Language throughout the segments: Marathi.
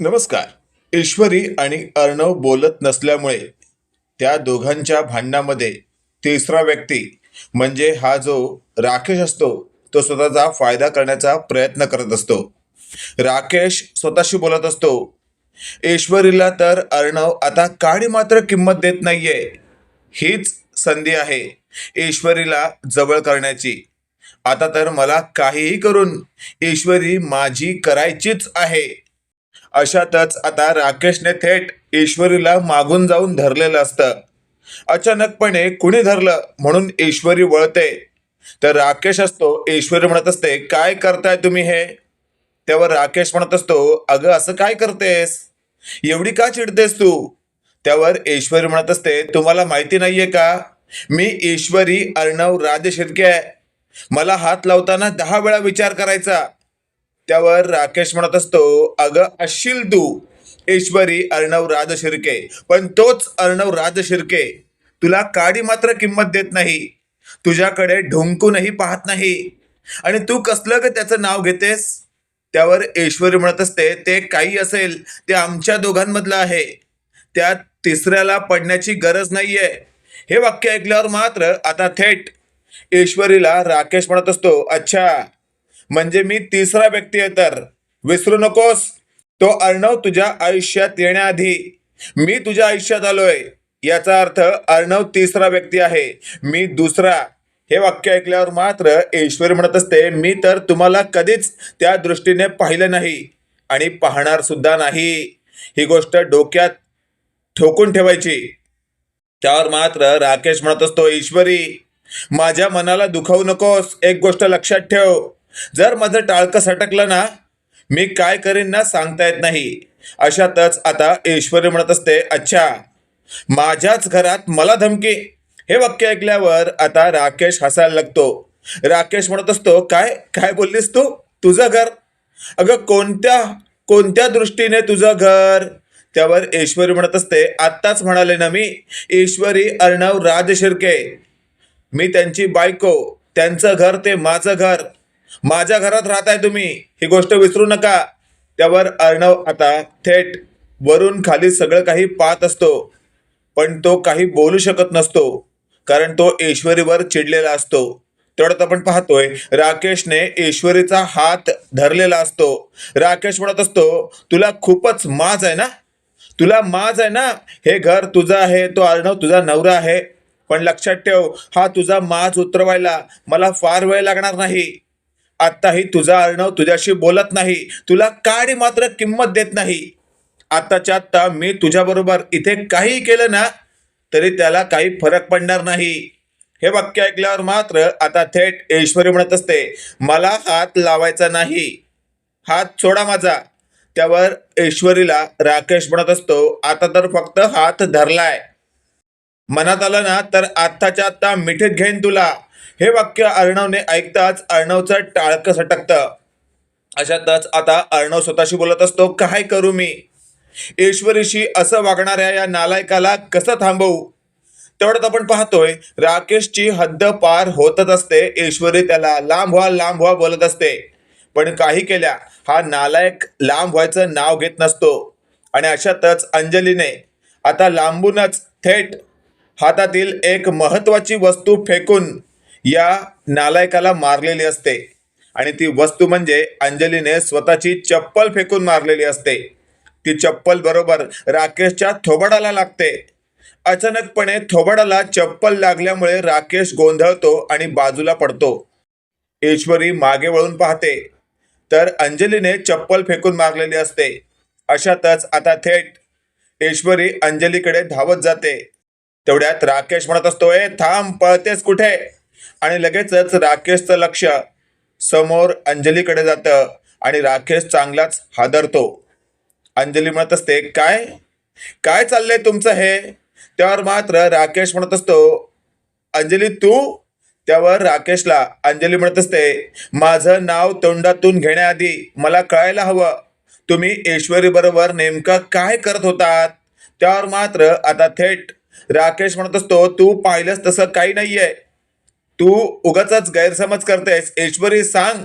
नमस्कार. ईश्वरी आणि अर्णव बोलत नसल्यामुळे त्या दोघांच्या भांडणामध्ये तिसरा व्यक्ती म्हणजे हा जो राकेश असतो तो स्वतःचा फायदा करण्याचा प्रयत्न करत असतो. राकेश स्वतःशी बोलत असतो ईश्वरीला तर अर्णव आता काळी मात्र किंमत देत नाहीये. हीच संधी आहे ईश्वरीला जवळ करण्याची. आता तर मला काहीही करून ईश्वरी माझी करायचीच आहे. अशातच आता राकेशने थेट ईश्वरीला मागून जाऊन धरलेलं असतं. अचानकपणे कुणी धरलं म्हणून ईश्वरी वळते. तर राकेश असतो ईश्वरी म्हणत असते काय करताय तुम्ही हे? त्यावर राकेश म्हणत असतो अगं असं काय करतेस? एवढी का चिडतेस तू? त्यावर ईश्वरी म्हणत असते तुम्हाला माहिती नाहीये का? मी ईश्वरी अर्णव राधे शिर्के आहे. मला हात लावताना दहा वेळा विचार करायचा. त्यावर राकेश म्हणत असतो अगं असशील तू. ईश्वरी अर्णव राज शिर्के पण तोच अर्णव राज शिर्के तुला काडी मात्र किंमत देत नाही. तुझ्याकडे ढुंकूनही पाहत नाही. आणि तू कसलं ग त्याचं नाव घेतेस? त्यावर ईश्वरी म्हणत असते ते काही असेल ते आमच्या दोघांमधलं आहे. त्यात तिसऱ्याला पडण्याची गरज नाहीये. हे वाक्य ऐकल्यावर मात्र आता थेट ईश्वरीला राकेश म्हणत असतो अच्छा म्हणजे मी तिसरा व्यक्ती आहे तर. विसरू नकोस. तो अर्णव तुझ्या आयुष्यात येण्याआधी मी तुझ्या आयुष्यात आलोय. याचा अर्थ अर्णव तिसरा व्यक्ती आहे. मी दुसरा. हे वाक्य ऐकल्यावर मात्र ईश्वरी म्हणत असते मी तर तुम्हाला कधीच त्या दृष्टीने पाहिलं नाही आणि पाहणार सुद्धा नाही. ही गोष्ट डोक्यात ठोकून ठेवायची. त्यावर मात्र राकेश म्हणत असतो ईश्वरी माझ्या मनाला दुखावू नकोस. एक गोष्ट लक्षात ठेव. जर माझं टाळकं सटकलं ना मी काय करेन ना सांगता येत नाही. अशातच आता ईश्वरी म्हणत असते अच्छा माझ्याच घरात मला धमकी. हे वाक्य ऐकल्यावर आता राकेश हसायला लागतो. राकेश म्हणत असतो काय काय बोललीस तू? तुझं घर? अगं कोणत्या कोणत्या दृष्टीने तुझं घर? त्यावर ईश्वरी म्हणत असते आत्ताच म्हणाले ना मी ईश्वरी अर्णव राज शिर्के मी त्यांची बायको त्यांचं घर ते माझं घर. माझ्या घरात राहताय तुम्ही. ही गोष्ट विसरू नका. त्यावर अर्णव आता थेट वरून खाली सगळं काही पाहत असतो. पण तो काही बोलू शकत नसतो. कारण तो ईश्वरीवर चिडलेला असतो. तेवढ्यात आपण पाहतोय राकेशने ईश्वरीचा हात धरलेला असतो. राकेश म्हणत असतो तुला खूपच माज आहे ना? तुला माज आहे ना? हे घर तुझं आहे तो अर्णव तुझा नवरा आहे. पण लक्षात ठेव हा तुझा माज उतरवायला मला फार वेळ लागणार नाही. आत्ताही तुझा अर्णव तुझ्याशी बोलत नाही. तुला काडी मात्र किंमत देत नाही. आत्ताच्या आत्ता मी तुझ्याबरोबर इथे काही केलं ना तरी त्याला काही फरक पडणार नाही. हे वाक्य ऐकल्यावर मात्र आता थेट ऐश्वरी म्हणत असते मला हात लावायचा नाही. हात सोडा माझा. त्यावर ऐश्वरीला राकेश म्हणत असतो आता तर फक्त हात धरलाय. मनात आलं ना तर आत्ताच्या आत्ता मिठीत घेईन तुला. हे वाक्य अर्णवने ऐकताच अर्णवचं टाळकं सटकतं. अशातच आता अर्णव स्वतःशी बोलत असतो काय करू मी? ईश्वरीशी असं वागणाऱ्या या नालायकाला कसं थांबवू? तेवढ्यात आपण पाहतोय राकेशची हद्द पार होतच असते. ईश्वरी त्याला लांब व्हा लांब व्हा बोलत असते. पण काही केल्या हा नालायक लांब व्हायचं नाव घेत नसतो. आणि अशातच अंजलीने आता लांबूनच थेट हातातील एक महत्त्वाची वस्तू फेकून या नालायकाला मारलेली असते. आणि ती वस्तू म्हणजे अंजलीने स्वतःची चप्पल फेकून मारलेली असते. ती चप्पल बरोबर राकेशच्या थोबाडाला लागते. अचानकपणे थोबाडाला चप्पल लागल्यामुळे राकेश गोंधळतो आणि बाजूला पडतो. ईश्वरी मागे वळून पाहते. तर अंजलीने चप्पल फेकून मारलेली असते. अशातच आता थेट ईश्वरी अंजलीकडे धावत जाते. तेवढ्यात राकेश म्हणत असतो थांब पळतेस कुठे? आणि लगेचच राकेशचं लक्ष समोर अंजलीकडे जातं आणि राकेश चांगलाच हादरतो. अंजली म्हणत असते काय? काय चाललंय तुमचं हे? त्यावर मात्र राकेश म्हणत असतो अंजली तू? त्यावर राकेशला अंजली म्हणत असते माझं नाव तोंडातून घेण्याआधी मला कळायला हवं. तुम्ही ईश्वरी बरोबर नेमकं काय करत होतात? त्यावर मात्र आता थेट राकेश म्हणत असतो तू पाहिलंस तसं काही नाहीये. तू उगाच गैरसमज करतेस. ऐश्वरी सांग.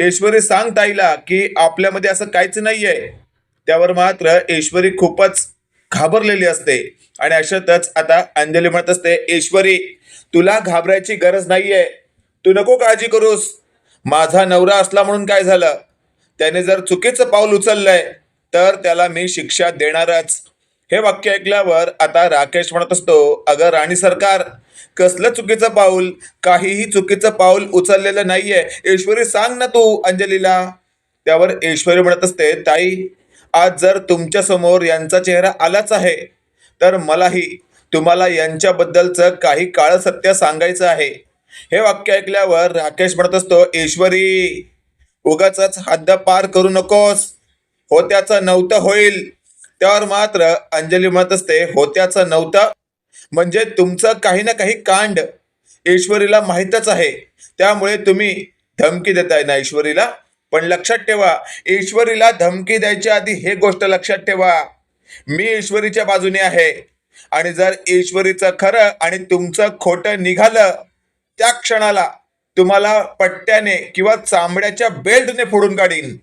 ऐश्वरी सांग ताईला की आपल्यामध्ये असं काहीच नाहीये. त्यावर मात्र ऐश्वरी खूपच घाबरलेली असते. आणि अशातच आता अंजली म्हणत असते ऐश्वरी तुला घाबरायची गरज नाहीये. तू नको काळजी करूस. माझा नवरा असला म्हणून काय झालं? त्याने जर चुकीचं पाऊल उचललंय तर त्याला मी शिक्षा देणारच. हे वाक्य ऐकल्यावर आता राकेश म्हणत असतो अगं राणी सरकार कसलं चुकीचं पाऊल? काहीही चुकीचं पाऊल उचललेलं नाहीये. ईश्वरी सांग ना तू अंजलीला. त्यावर ईश्वरी म्हणत असते ताई आज जर तुमच्यासमोर यांचा चेहरा आलाच आहे तर मलाही तुम्हाला यांच्याबद्दलचं काही काळ सत्य सांगायचं आहे. हे वाक्य ऐकल्यावर राकेश म्हणत असतो ईश्वरी उगाच हद्द पार करू नकोस. होत्याचं नव्हतं होईल. त्यावर मात्र अंजली म्हणत असते होत्याचं नव्हतं. म्हणजे तुमचं काही ना काही कांड ईश्वरीला माहीतच आहे. त्यामुळे तुम्ही धमकी देताय ना ईश्वरीला? पण लक्षात ठेवा ईश्वरीला धमकी द्यायच्या आधी हे गोष्ट लक्षात ठेवा. मी ईश्वरीच्या बाजूने आहे. आणि जर ईश्वरीचं खरं आणि तुमचं खोटं निघालं त्या क्षणाला तुम्हाला पट्ट्याने किंवा चांबड्याच्या बेल्टने फोडून काढीन.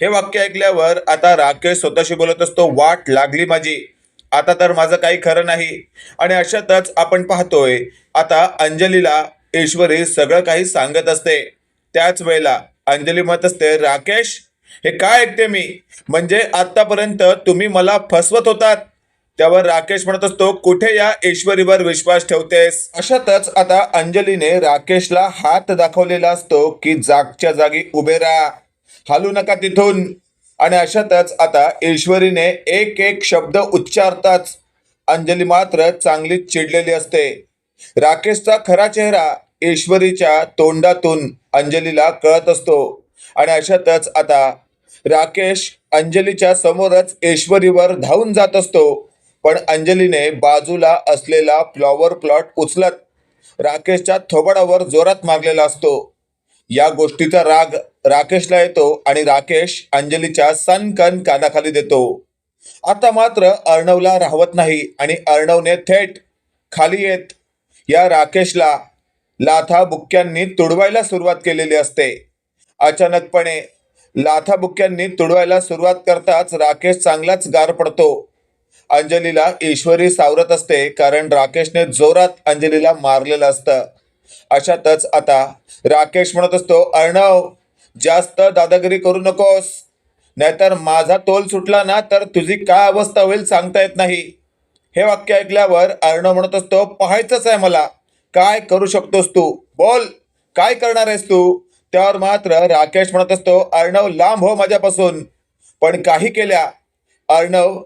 हे वाक्य ऐकल्यावर आता राकेश स्वतःशी बोलत असतो वाट लागली माझी. आता तर माझं काही खरं नाही. आणि अशातच आपण पाहतोय आता अंजलीला ईश्वरी सगळं काही सांगत असते. त्याच वेळेला अंजली म्हणत असते राकेश हे काय ऐकते मी? म्हणजे आतापर्यंत तुम्ही मला फसवत होतात. त्यावर राकेश म्हणत असतो कुठे या ईश्वरीवर विश्वास ठेवतेस? अशातच आता अंजलीने राकेशला हात दाखवलेला असतो की जागच्या जागी उभे राहा. हालू नका तिथून. आणि अशातच आता ईश्वरीने एक एक शब्द उच्चारताच अंजली मात्र चांगलीच चिडलेली असते. राकेशचा खरा चेहरा ईश्वरीच्या तोंडातून अंजलीला कळत असतो. आणि अशातच आता राकेश अंजलीच्या समोरच ईश्वरीवर धावून जात असतो. पण अंजलीने बाजूला असलेला फ्लॉवर प्लॉट उचलत राकेशच्या थोबाडावर जोरात मागलेला असतो. या गोष्टीचा राग राकेशला येतो आणि राकेश अंजलीच्या सनकन कानाखाली देतो. आता मात्र अर्णवला राहवत नाही आणि अर्णवने थेट खाली येत या राकेशला लाथा बुक्क्यांनी तुडवायला सुरुवात केलेली असते. अचानकपणे लाथा बुक्क्यांनी तुडवायला सुरुवात करताच राकेश चांगलाच गार पडतो. अंजलीला ईश्वरी सावरत असते कारण राकेशने जोरात अंजलीला मारलेलं असतं. अशातच आता राकेश म्हणत असतो अर्णव जास्त दादागिरी करू नकोस. नाहीतर माझा तोल सुटला ना तर तुझी काय अवस्था होईल सांगता येत नाही. हे वाक्य ऐकल्यावर अर्णव म्हणत असतो पाहायचंच आहे मला. काय करू शकतोस तू? बोल. काय करणार आहेस तू? त्यावर मात्र राकेश म्हणत असतो अर्णव लांब हो माझ्यापासून. पण काही केल्या. अर्णव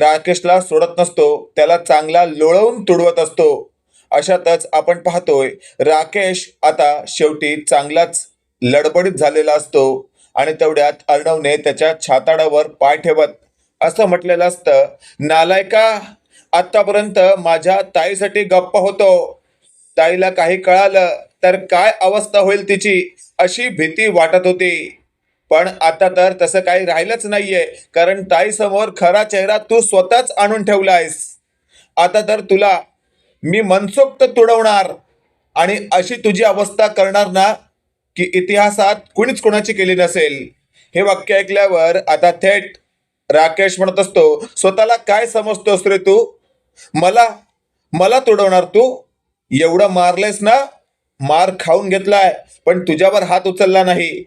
राकेशला सोडत नसतो. त्याला चांगला लोळवून तुडवत असतो. अशातच आपण पाहतोय राकेश आता शेवटी चांगलाच लडबडीत झालेला असतो आणि तेवढ्यात अर्णवने त्याच्या छाताडावर पाय ठेवत असं म्हटलेलं असतं नालायका आत्तापर्यंत माझ्या ताईसाठी गप्प होतो. ताईला काही कळालं तर काय अवस्था होईल तिची अशी भीती वाटत होती. पण आता तर तसं काही राहिलंच नाहीये कारण ताई समोर खरा चेहरा तू स्वतःच आणून ठेवलायस. आता तर तुला मी मनसोक्त तुडवणार आणि अशी तुझी अवस्था करणार ना की इतिहासात कुणीच कोणाची केली नसेल. हे वाक्य ऐकल्यावर आता थेट राकेश म्हणत असतो स्वतःला काय समजतोस रे तू? मला मला तुडवणार तू? एवढं मारलेस ना मार खाऊन घेतलाय पण तुझ्यावर हात उचलला नाही.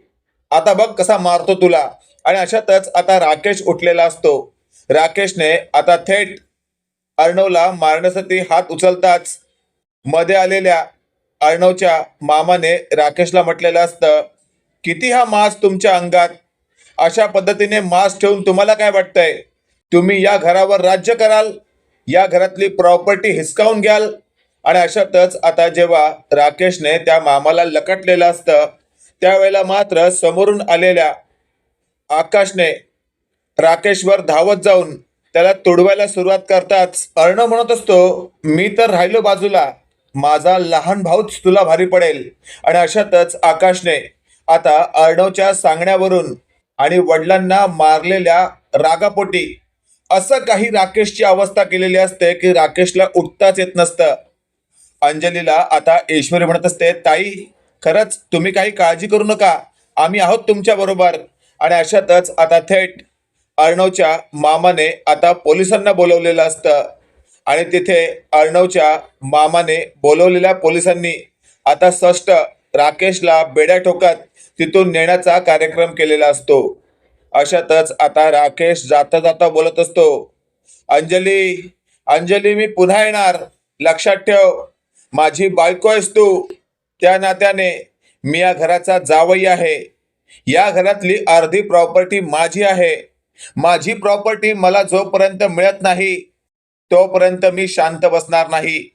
आता बघ कसा मारतो तुला. आणि अशातच आता राकेश उठलेला असतो. राकेशने आता थेट अर्णवला मारण्यासाठी हात उचलताच मध्ये आलेल्या अर्णवच्या मामाने राकेशला म्हटलेलं असतं किती हा मास तुमच्या अंगात? अशा पद्धतीने मास ठेवून तुम्हाला काय वाटतंय? तुम्ही या घरावर राज्य कराल या घरातली प्रॉपर्टी हिसकावून घ्याल. आणि अशातच आता जेव्हा राकेशने त्या मामाला लकटलेलं असतं त्यावेळेला मात्र समोरून आलेल्या आकाशने राकेशवर धावत जाऊन त्याला तुडवायला सुरुवात करताच अर्णव म्हणत असतो मी तर राहिलो बाजूला. माझा लहान भाऊच तुला भारी पडेल. आणि अशातच आकाशने आता अर्णवच्या सांगण्यावरून आणि वडिलांना मारलेल्या रागापोटी असं काही राकेशची अवस्था केलेली असते की राकेशला उठताच येत नसतं. अंजलीला आता ईश्वरी म्हणत असते ताई खरंच तुम्ही काही काळजी करू नका. आम्ही आहोत तुमच्या बरोबर. आणि अशातच आता थेट अर्णवच्या मामाने आता पोलिसांना बोलवलेलं असतं. आणि तिथे अर्णवच्या मामाने बोलवलेल्या पोलिसांनी आता स्पष्ट राकेशला बेड्या ठोकत तिथून नेण्याचा कार्यक्रम केलेला असतो. अशातच आता राकेश जाता जाता बोलत असतो. अंजली अंजली मी पुन्हा येणार. लक्षात ठेव. माझी बायको आहेस तू. त्या नात्याने मी या घराचा जावई आहे. या घरातली अर्धी प्रॉपर्टी माझी आहे. माझी प्रॉपर्टी मला जोपर्यंत मिळत नाही तोपर्यंत मी शांत बसणार नाही.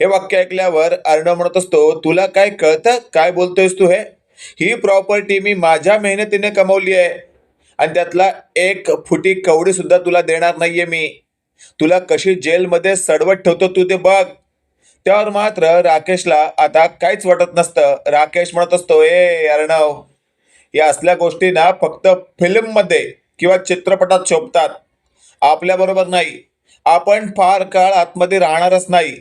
हे वाक्य ऐकल्यावर अर्णव म्हणत असतो तुला काय कळतं? काय बोलतोयस तू हे? ही प्रॉपर्टी मी माझ्या मेहनतीने कमवली आहे. आणि त्यातला एक फुटी कवडी सुद्धा तुला देणार नाहीये मी. तुला कशी जेलमध्ये सडवत ठेवतो तू ते बघ. त्यावर मात्र राकेशला आता काहीच वाटत नसतं. राकेश म्हणत असतो ए अर्णव या असल्या गोष्टी ना फक्त फिल्ममध्ये किंवा चित्रपटात शोभतात. आपल्याबरोबर नाही. आपण फार काळ आतमध्ये राहणारच नाही.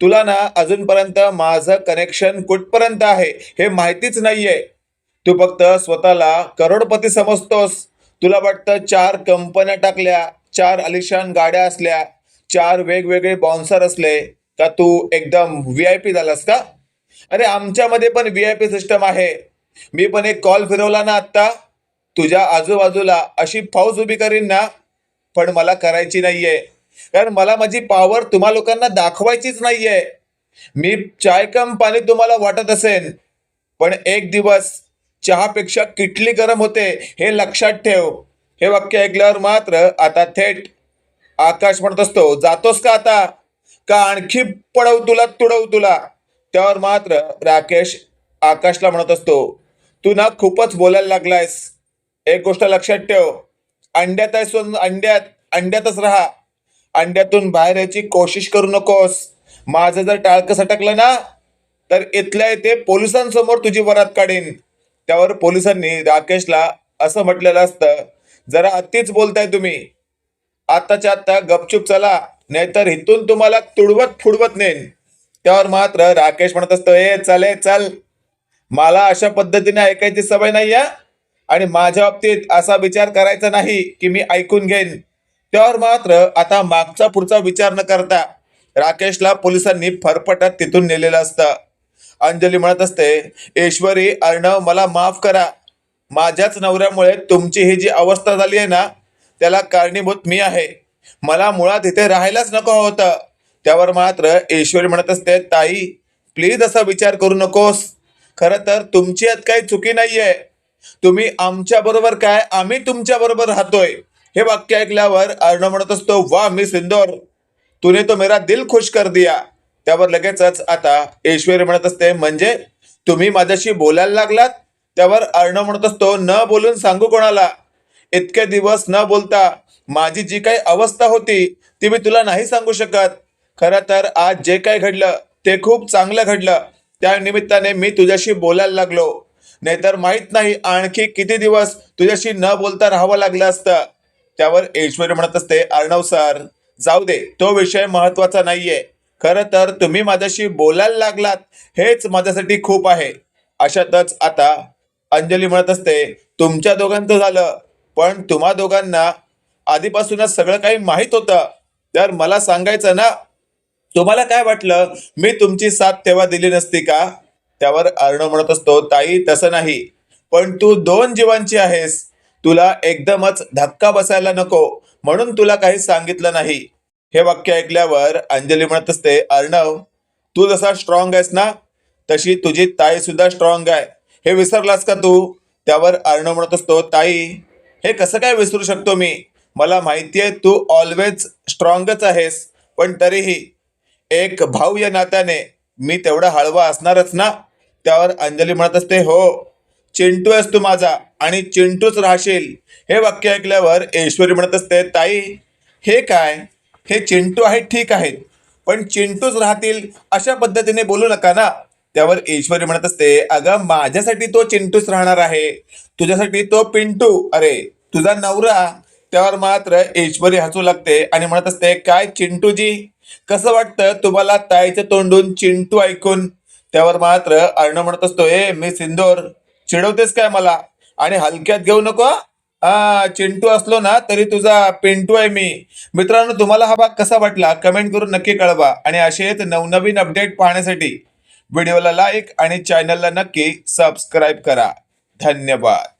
तुला ना अजूनपर्यंत माझं कनेक्शन कुठपर्यंत आहे हे माहितीच नाहीये. तू फक्त स्वतःला करोडपती समजतोस. तुला वाटतं चार कंपन्या टाकल्या चार अलिशान गाड्या असल्या चार वेगवेगळे बॉन्सर असले का तू एकदम व्ही आय पी झालास का? अरे आमच्यामध्ये पण व्ही आय पी सिस्टम आहे. मी पण एक कॉल फिरवला ना आत्ता. तुझ्या आजूबाजूला अशी फौज उभी करीन ना पण मला करायची नाहीये. कारण मला माझी पॉवर तुम्हा लोकांना दाखवायचीच नाहीये. मी चाय कम पाणी तुम्हाला वाटत असेल पण एक दिवस चहापेक्षा किटली गरम होते हे लक्षात ठेव. हे वाक्य ऐकल्यावर मात्र आता थेट आकाश म्हणत असतो जातोस का आता? का आणखी पडव तुला तुडव तुला? त्यावर मात्र राकेश आकाशला म्हणत असतो तू ना खूपच बोलायला लागलायस. एक गोष्ट लक्षात ठेव. अंड्यात अंड्यात अंड्यातच राहा. अंड्यातून बाहेर यायची कोशिश करू नकोस. माझं जर टाळकं सटकलं ना तर इथल्या इथे पोलिसांसमोर तुझी वरात काढीन. त्यावर पोलिसांनी राकेशला असं म्हटलेलं असतं जरा अतिच बोलताय तुम्ही. आत्ताच्या आत्ता गपचूप चला नाहीतर इथून तुम्हाला तुडवत फुडवत नेन त्यावर मात्र राकेश म्हणत असतो ए चले चल. मला अशा पद्धतीने ऐकायची सवय नाही या आणि माझ्या बाबतीत असा विचार करायचा नाही की मी ऐकून घेईन. त्यावर मात्र आता मागचा पुढचा विचार न करता राकेशला पोलिसांनी फरफटत तिथून नेलेलं असतं. अंजली म्हणत असते ईश्वरी अर्णव मला माफ करा. माझ्याच नवऱ्यामुळे तुमची ही जी अवस्था झाली आहे ना त्याला कारणीभूत मी आहे. मला मुळात इथे राहायलाच नको होतं. त्यावर मात्र ईश्वरी म्हणत असते ताई प्लीज असा विचार करू नकोस. खरं तर तुमची यात काही चुकी नाही आहे तुम्ही आमच्या बरोबर काय? आम्ही तुमच्या बरोबर राहतोय. हे वाक्य ऐकल्यावर अर्णव म्हणत असतो वा मी सिंदोर. तुने तो मेरा दिल खुश कर दिया. त्यावर लगेचच आता ऐश्वर्य म्हणत असते म्हणजे तुम्ही माझ्याशी बोलायला लागलात? त्यावर अर्णव म्हणत असतो न बोलून सांगू कोणाला? इतके दिवस न बोलता माझी जी काही अवस्था होती ती मी तुला नाही सांगू शकत. खरं तर आज जे काही घडलं ते खूप चांगलं घडलं. त्या निमित्ताने मी तुझ्याशी बोलायला लागलो. नाहीतर माहीत नाही आणखी किती दिवस तुझ्याशी न बोलता राहावं लागलं असतं. त्यावर ऐश्वर्य म्हणत असते अर्णव सर जाऊ दे तो विषय महत्त्वाचा नाहीये. खरं तर तुम्ही माझ्याशी बोलायला लागलात हेच माझ्यासाठी खूप आहे. अशातच आता अंजली म्हणत असते तुमच्या दोघांचं झालं पण तुम्हा दोघांना आधीपासूनच सगळं काही माहीत होतं. तर मला सांगायचं ना तुम्हाला काय वाटलं? मी तुमची साथ तेव्हा दिली नसती का? त्यावर अर्णव म्हणत असतो ताई तसं नाही. पण तू दोन जीवांची आहेस. तुला एकदमच धक्का बसायला नको. म्हणून तुला काही सांगितलं नाही. हे वाक्य ऐकल्यावर अंजली म्हणत असते अर्णव तू जसा स्ट्रॉंग आहेस ना तशी तुझी ताई सुद्धा स्ट्रॉंग आहे. हे विसरलास का तू? त्यावर अर्णव म्हणत असतो ताई हे कसं काय विसरू शकतो मी? मला माहिती आहे तू ऑलवेज स्ट्रॉंगच आहेस. पण तरीही एक भाऊ या नात्याने मी तेवढा हळवा असणारच ना. त्यावर अंजली म्हणत असते हो चिंटू आहेस तू माझा आणि चिंटूच राहशील. हे वाक्य ऐकल्यावर ऐश्वरी म्हणत असते ताई हे काय? हे चिंटू आहेत ठीक आहेत पण चिंटूच राहतील अशा पद्धतीने बोलू नका ना. त्यावर ईश्वरी म्हणत असते अगं माझ्यासाठी तो चिंटूच राहणार आहे. तुझ्यासाठी तो पिंटू. अरे तुझा नवरा? त्यावर मात्र ईश्वरी हसू लागते आणि म्हणत असते काय चिंटूजी? कसं वाटतं तुम्हाला ताईचं तोंडून चिंटू ऐकून? त्यावर मात्र अर्णव म्हणत असतो ए मी सिंदोर चिडवतेस काय मला? आणि हलक्यात घेऊ नको हा? चिंटू असलो ना तरी तुझा पिंटू आहे मी. मित्रांनो तुम्हाला हा भाग कसा वाटला? कमेंट करून नक्की कळवा. आणि असेच नवनवीन अपडेट पाहण्यासाठी व्हिडिओला लाईक आणि चॅनलला नक्की सबस्क्राईब करा. धन्यवाद.